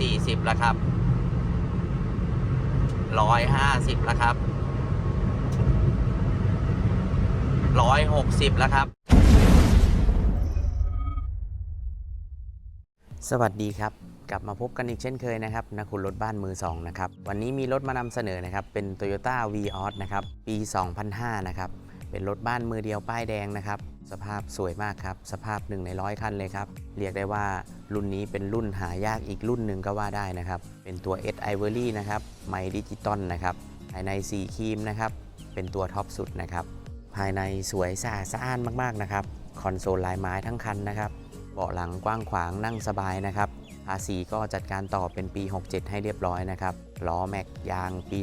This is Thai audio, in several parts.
สี่สิบแล้วครับร้อยห้าสิบแล้วครับร้อยหกสิบแล้วครับ สวัสดีครับ กลับมาพบกันอีกเช่นเคยนะครับนะคุณรถบ้านมือ 2 นะครับ วันนี้มีรถมานำเสนอนะครับ เป็น Toyota v ีออนะครับ ปี 2005 นะครับ เป็นรถบ้านมือเดียวป้ายแดงนะครับ สภาพสวยมากครับ สภาพหนึ่งในร้อยคันเลยครับ เรียกได้ว่ารุ่นนี้เป็นรุ่นหายากอีกรุ่นหนึ่งก็ว่าได้นะครับ เป็นตัว S Ivory นะครับไมดิจิตอลนะครับ ภายใน 4ครีมนะครับ เป็นตัวท็อปสุดนะครับ ภายในสวยสะอาดสะอ้านมากๆนะครับ คอนโซลลายไม้ทั้งคันนะครับ เบาะหลังกว้างขวางนั่งสบายนะครับ ภาษีก็จัดการต่อเป็นปี 67 ให้เรียบร้อยนะครับ ล้อแม็กยางปี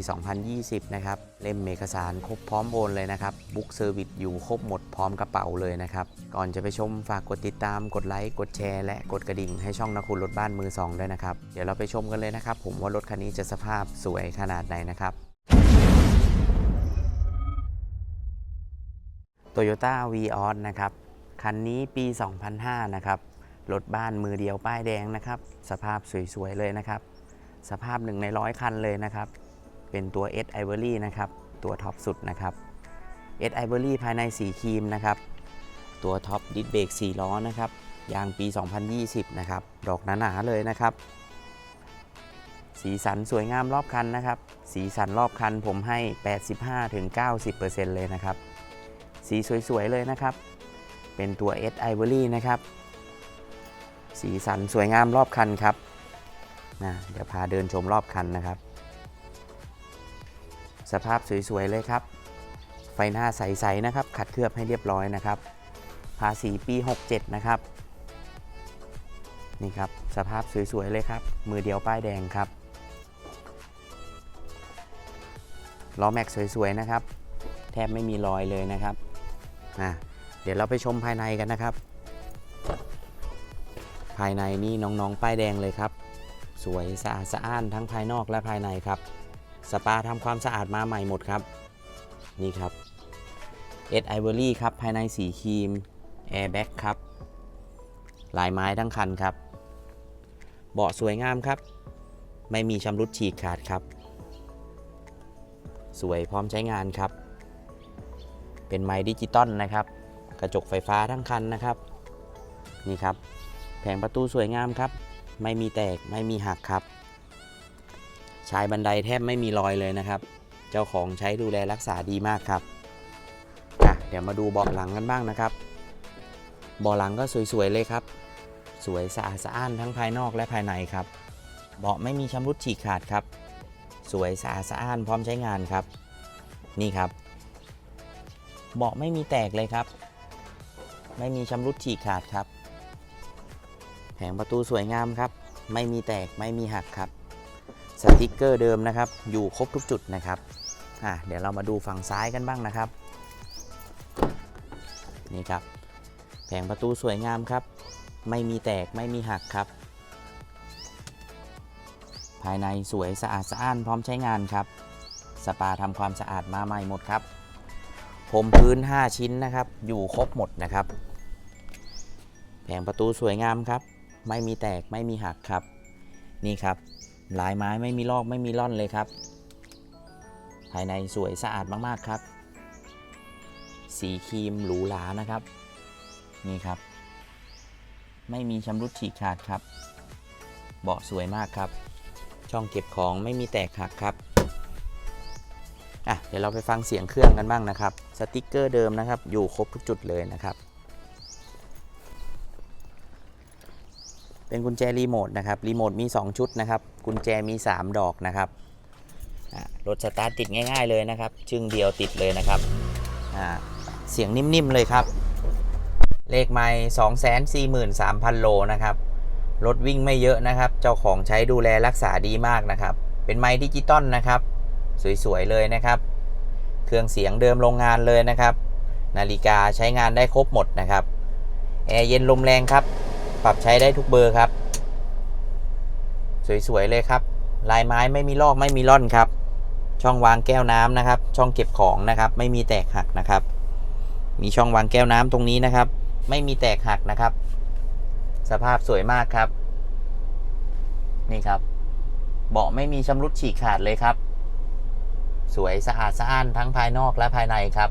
2020 นะครับ เล่มเอกสารครบพร้อมโอนเลยนะครับ บุ๊กเซอร์วิสอยู่ครบหมดพร้อมกระเป๋าเลยนะครับ ก่อนจะไปชมฝากกดติดตาม กดไลค์ กดแชร์ และกดกระดิ่งให้ช่องนักคุณรถบ้านมือ 2 ด้วยนะครับ เดี๋ยวเราไปชมกันเลยนะครับ ผมว่ารถคันนี้จะสภาพสวยขนาดไหนนะครับ Toyota v ีออนะครับ คันนี้ปี 2005 นะครับ รถบ้านมือเดียวป้ายแดงนะครับ สภาพสวยๆเลยนะครับ สภาพหนึ่งในร้อยคันเลยนะครับ เป็นตัว S Ivory นะครับ ตัวท็อปสุดนะครับ S Ivory ภายในสีครีมนะครับ ตัวท็อปดิสเบรก4ล้อนะครับ ยางปี 2020 นะครับ ดอกหนาๆเลยนะครับ สีสันสวยงามรอบคันนะครับ สีสันรอบคันผมให้ 85-90%เลยนะครับ สีสวยๆเลยนะครับ เป็นตัว S Ivory นะครับ สีสันสวยงามรอบคันครับ นะเดี๋ยวพาเดินชมรอบคันนะครับ สภาพสวยๆเลยครับ ไฟหน้าใสๆนะครับ ขัดเคลือบให้เรียบร้อยนะครับ ภาษีปี 67 นะครับ นี่ครับ สภาพสวยๆเลยครับ มือเดียวป้ายแดงครับล้อแม็กสวยๆนะครับ แทบไม่มีรอยเลยนะครับอะเดี๋ยวเราไปชมภายในกันนะครับ ภายในนี่น้องๆ ป้ายแดงเลยครับ สวยสะอาดสะอ้านทั้งภายนอกและภายในครับ สปาทำความสะอาดมาใหม่หมดครับ นี่ครับเอ็ดไอเวอรี่ครับ ภายในสีครีมแอร์แบ็กครับลายไม้ทั้งคันครับ เบาะสวยงามครับ ไม่มีชำรุดฉีกขาดครับ สวยพร้อมใช้งานครับ เป็นไม้ดิจิตอลนะครับ กระจกไฟฟ้าทั้งคันนะครับ นี่ครับ แผงประตูสวยงามครับ ไม่มีแตกไม่มีหักครับ ชายบันไดแทบไม่มีรอยเลยนะครับ เจ้าของใช้ดูแลรักษาดีมากครับอะเดี๋ยวมาดูเบาะหลังกันบ้างนะครับเบาะหลังก็สวยๆเลยครับ สวยสะอาดสะอ้านทั้งภายนอกและภายในครับ เบาะไม่มีชำรุดฉีกขาดครับ สวยสะอาดสะอ้านพร้อมใช้งานครับ นี่ครับ เบาะไม่มีแตกเลยครับ ไม่มีชำรุดฉีกขาดครับ แผงประตูสวยงามครับ ไม่มีแตกไม่มีหักครับ สติกเกอร์เดิมนะครับ อยู่ครบทุกจุดนะครับอะเดี๋ยวเรามาดูฝั่งซ้ายกันบ้างนะครับ นี่ครับ แผงประตูสวยงามครับ ไม่มีแตกไม่มีหักครับ ภายในสวยสะอาดสะอ้านพร้อมใช้งานครับ สปาทำความสะอาดมาใหม่หมดครับผมพื้น 5 ชิ้นนะครับ อยู่ครบหมดนะครับ แผงประตูสวยงามครับ ไม่มีแตกไม่มีหักครับ นี่ครับลายไม้ไม่มีลอกไม่มีล่อนเลยครับ ภายในสวยสะอาดมากๆครับ สีครีมหรูหรานะครับ นี่ครับ ไม่มีชำรุดฉีกขาดครับ เบาะสวยมากครับ ช่องเก็บของไม่มีแตกหักครับอะเดี๋ยวเราไปฟังเสียงเครื่องกันบ้างนะครับ สติกเกอร์เดิมนะครับ อยู่ครบทุกจุดเลยนะครับ เป็นกุญแจรีโมทนะครับรีโมทมี 2 ชุดนะครับ กุญแจมี 3 ดอกนะครับรถสตาร์ทติดง่าย ๆเลยนะครับ ชึ่งเดียวติดเลยนะครับเสียงนิ่มๆเลยครับ เลขไมล์243,000โลนะครับ รถวิ่งไม่เยอะนะครับ เจ้าของใช้ดูแลรักษาดีมากนะครับ เป็นไมล์ดิจิตอลนะครับ สวยๆเลยนะครับ เครื่องเสียงเดิมโรงงานเลยนะครับ นาฬิกาใช้งานได้ครบหมดนะครับ แอร์เย็นลมแรงครับ ปรับใช้ได้ทุกเบอร์ครับ สวยๆเลยครับ ลายไม้ไม่มีลอกไม่มีล่อนครับ ช่องวางแก้วน้ำนะครับ ช่องเก็บของนะครับ ไม่มีแตกหักนะครับ มีช่องวางแก้วน้ำตรงนี้นะครับ ไม่มีแตกหักนะครับ สภาพสวยมากครับ นี่ครับ เบาะไม่มีชำรุดฉีกขาดเลยครับ สวยสะอาดสะอ้านทั้งภายนอกและภายในครับ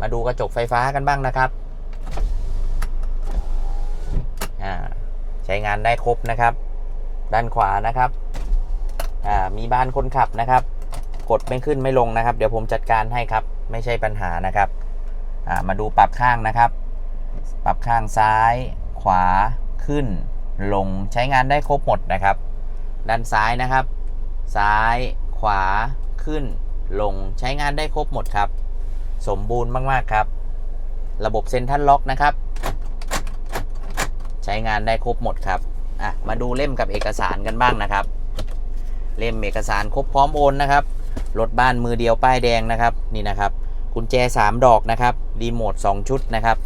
มาดูกระจกไฟฟ้ากันบ้างนะครับ ใช้งานได้ครบนะครับ ด้านขวานะครับมีบานคนขับนะครับ กดไม่ขึ้นไม่ลงนะครับ เดี๋ยวผมจัดการให้ครับ ไม่ใช่ปัญหานะครับมาดูปรับข้างนะครับ ปรับข้างซ้าย ขวาขึ้น ลงใช้งานได้ครบหมดนะครับ ด้านซ้ายนะครับ ซ้าย ขวาขึ้น ลงใช้งานได้ครบหมดครับ สมบูรณ์มากๆครับ ระบบเซ็นทรัลล็อกนะครับ ใช้งานได้ครบหมดครับอะมาดูเล่มกับเอกสารกันบ้างนะครับ เล่มเอกสารครบพร้อมโอนนะครับรถบ้านมือเดียวป้ายแดงนะครับนี่นะครับกุญแจ 3 ดอกนะครับรีโมท2ชุดนะครับ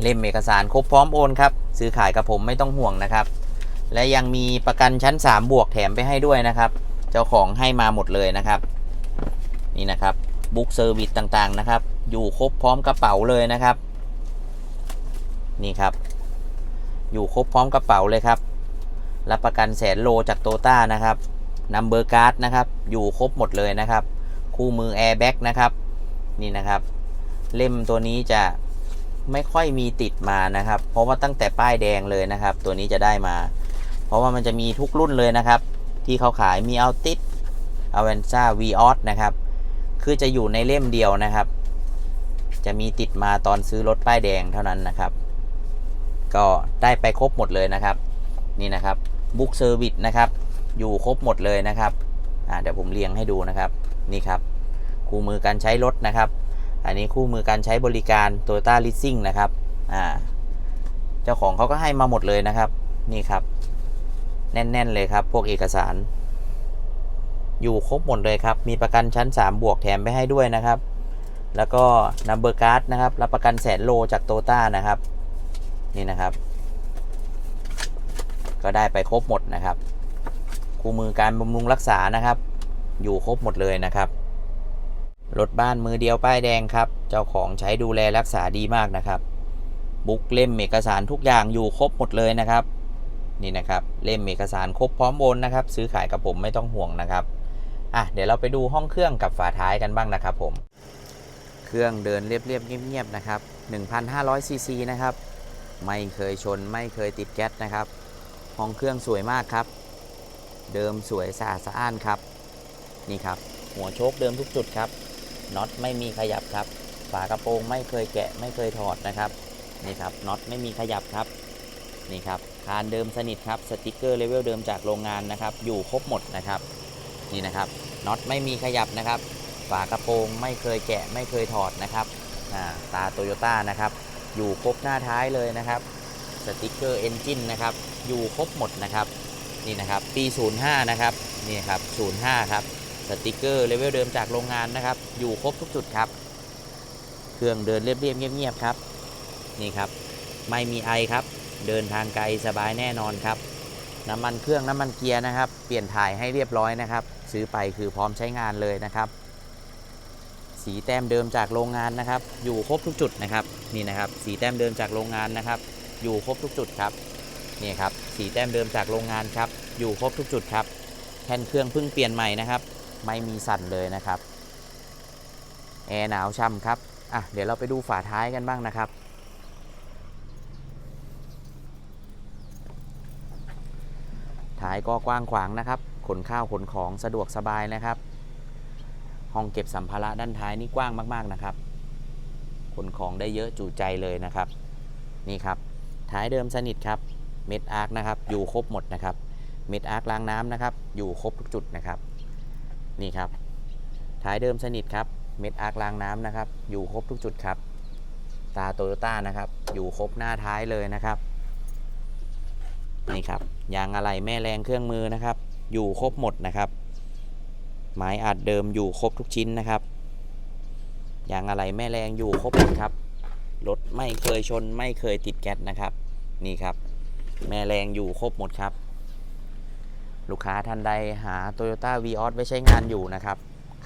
เล่มเอกสารครบพร้อมโอนครับซื้อขายกับผมไม่ต้องห่วงนะครับ และยังมีประกันชั้น 3 บวกแถมไปให้ด้วยนะครับ เจ้าของให้มาหมดเลยนะครับ นี่นะครับบุ๊กเซอร์วิสต่างๆนะครับ อยู่ครบพร้อมกระเป๋าเลยนะครับ นี่ครับ อยู่ครบพร้อมกระเป๋าเลยครับ รับประกันแสนโลจากโตต้านะครับนัมเบอร์การ์ดนะครับ อยู่ครบหมดเลยนะครับ คู่มือแอร์แบ็กนะครับ นี่นะครับ เล่มตัวนี้จะไม่ค่อยมีติดมานะครับ เพราะว่าตั้งแต่ป้ายแดงเลยนะครับ ตัวนี้จะได้มา เพราะว่ามันจะมีทุกรุ่นเลยนะครับ ที่เขาขายมีเอาติดอเวนซ่าวีออสนะครับ คือจะอยู่ในเล่มเดียวนะครับ จะมีติดมาตอนซื้อรถป้ายแดงเท่านั้นนะครับ ก็ได้ไปครบหมดเลยนะครับ นี่นะครับบุ๊กเซอร์วิสนะครับ อยู่ครบหมดเลยนะครับเดี๋ยวผมเรียงให้ดูนะครับนี่ครับ คู่มือการใช้รถนะครับ อันนี้คู่มือการใช้บริการ Toyota Leasing นะครับเจ้าของเขาก็ให้มาหมดเลยนะครับ นี่ครับ แน่น ๆ เลยครับ พวกเอกสาร อยู่ครบหมดเลยครับ มีประกันชั้น 3 บวกแถมไปให้ด้วยนะครับ แล้วก็ Number Card นะครับ รับประกันแสนโลจากโตต้านะครับ นี่นะครับ ก็ได้ไปครบหมดนะครับ คู่มือการบำรุงรักษานะครับ อยู่ครบหมดเลยนะครับรถบ้านมือเดียวป้ายแดงครับ เจ้าของใช้ดูแลรักษาดีมากนะครับ บุ๊กเล่มเอกสารทุกอย่างอยู่ครบหมดเลยนะครับ นี่นะครับเล่มเอกสารครบพร้อมโอนนะครับ ซื้อขายกับผมไม่ต้องห่วงนะครับอะเดี๋ยวเราไปดูห้องเครื่องกับฝาท้ายกันบ้างนะครับผม เครื่องเดินเรียบๆเงียบๆนะครับ1,500ซีซีนะครับ ไม่เคยชนไม่เคยติดแก๊สนะครับ ห้องเครื่องสวยมากครับ เดิมสวยสะอาดสะอ้านครับ นี่ครับ หัวโชคเดิมทุกจุดครับน็อตไม่มีขยับครับ ฝากระโปรงไม่เคยแกะไม่เคยถอดนะครับนี่ครับน็อตไม่มีขยับครับนี่ครับคานเดิมสนิทครับสติกเกอร์เลเวลเดิมจากโรงงานนะครับ อยู่ครบหมดนะครับนี่นะครับน็อตไม่มีขยับนะครับ ฝากระโปรงไม่เคยแกะไม่เคยถอดนะครับตาโตโยต้านะครับ อยู่ครบหน้าท้ายเลยนะครับสติกเกอร์เอนจินนะครับอยู่ครบหมดนะครับนี่นะครับปี 05 นะครับนี่ครับ05 ครับสติกเกอร์เลเวลเดิมจากโรงงานนะครับ อยู่ครบทุกจุดครับ เครื่องเดินเรียบๆเงียบๆครับ นี่ครับ ไม่มีไอครับ เดินทางไกลสบายแน่นอนครับ น้ำมันเครื่องน้ำมันเกียร์นะครับ เปลี่ยนถ่ายให้เรียบร้อยนะครับ ซื้อไปคือพร้อมใช้งานเลยนะครับ สีแต้มเดิมจากโรงงานนะครับ อยู่ครบทุกจุดนะครับนี่นะครับ สีแต้มเดิมจากโรงงานนะครับ อยู่ครบทุกจุดครับนี่ครับสีแต้มเดิมจากโรงงานครับ อยู่ครบทุกจุดครับแผ่นเครื่องเพิ่งเปลี่ยนใหม่นะครับ ไม่มีสั่นเลยนะครับแอร์หนาวช่ำครับอะเดี๋ยวเราไปดูฝาท้ายกันบ้างนะครับท้ายก็กว้างขวางนะครับ ขนข้าวขนของสะดวกสบายนะครับ ห้องเก็บสัมภาระด้านท้ายนี่กว้างมาก ๆนะครับ ขนของได้เยอะจุใจเลยนะครับ นี่ครับ ท้ายเดิมสนิทครับ เม็ดอาร์คนะครับ อยู่ครบหมดนะครับ เม็ดอาร์คล้างน้ำนะครับ อยู่ครบทุกจุดนะครับ นี่ครับ ท้ายเดิมสนิทครับ เม็ดอาร์คล้างน้ำนะครับ อยู่ครบทุกจุดครับ ตาโตโยต้านะครับ อยู่ครบหน้าท้ายเลยนะครับ นี่ครับ ยางอะไหล่แม่แรงเครื่องมือนะครับ อยู่ครบหมดนะครับ ไม้อัดเดิมอยู่ครบทุกชิ้นนะครับยางอะไหล่แม่แรงอยู่ครบหมดครับรถไม่เคยชนไม่เคยติดแก๊สนะครับ นี่ครับ แม่แรงอยู่ครบหมดครับ ลูกค้าท่านใดหา Toyota v ีออสไว้ใช้งานอยู่นะครับ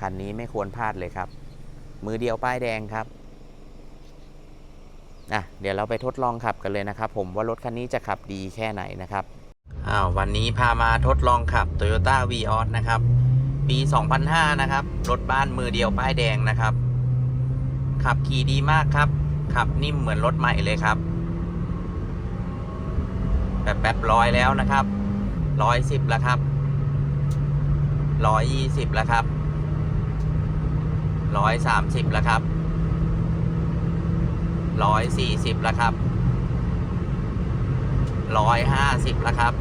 คันนี้ไม่ควรพลาดเลยครับ มือเดียวป้ายแดงครับอะเดี๋ยวเราไปทดลองขับกันเลยนะครับ ผมว่ารถคันนี้จะขับดีแค่ไหนนะครับอ้าววันนี้พามาทดลองขับ Toyota v ีออสนะครับ ปี 2005 นะครับ รถบ้านมือเดียวป้ายแดงนะครับ ขับขี่ดีมากครับ ขับนิ่มเหมือนรถใหม่เลยครับแบบแบบร้อยแล้วนะครับร้อยสิบแล้วครับร้อยยี่สิบแล้วครับร้อยสามสิบแล้วครับร้อยสี่สิบแล้วครับร้อยห้าสิบแล้วครับ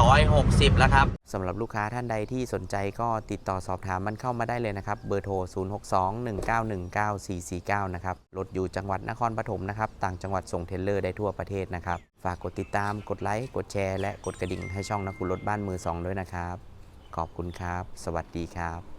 ร้อยหกสิบแล้วครับสำหรับลูกค้าท่านใดที่สนใจก็ติดต่อสอบถามมันเข้ามาได้เลยนะครับ เบอร์โทร 0621919449 นะครับ รถอยู่จังหวัดนครปฐมนะครับ ต่างจังหวัดส่งเทลเลอร์ได้ทั่วประเทศนะครับ ฝากกดติดตาม กดไลค์ กดแชร์ และกดกระดิ่งให้ช่องนักคุณรถบ้านมือสองด้วยนะครับ ขอบคุณครับ สวัสดีครับ